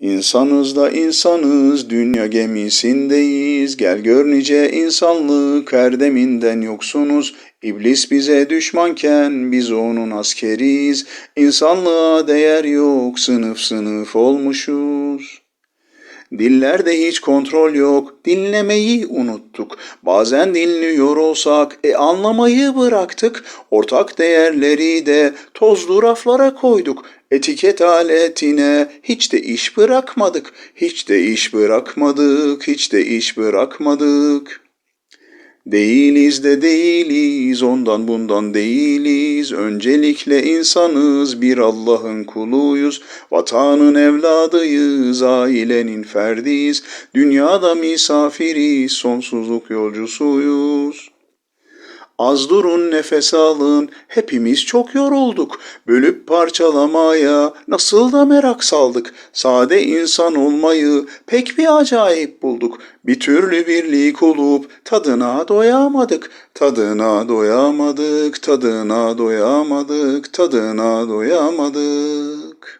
İnsanız da insanız, dünya gemisindeyiz. Gel gör nice insanlık, erdeminden yoksunuz. İblis bize düşmanken biz onun askeriyiz. İnsanlığa değer yok, sınıf sınıf olmuşuz. Dillerde hiç kontrol yok, dinlemeyi unuttuk. Bazen dinliyor olsak, e anlamayı bıraktık. Ortak değerleri de tozlu raflara koyduk. Etiket aletine hiç de iş bırakmadık. Hiç de iş bırakmadık, hiç de iş bırakmadık. Değiliz de değiliz, ondan bundan değiliz. Öncelikle insanız, bir Allah'ın kuluyuz. Vatanın evladıyız, ailenin ferdiyiz. Dünyada misafiriz, sonsuzluk yolcusuyuz. Az durun nefes alın, hepimiz çok yorulduk. Bölüp parçalamaya nasıl da merak saldık. Sade insan olmayı pek bir acayip bulduk. Bir türlü birlik olup tadına doyamadık. Tadına doyamadık, tadına doyamadık, tadına doyamadık.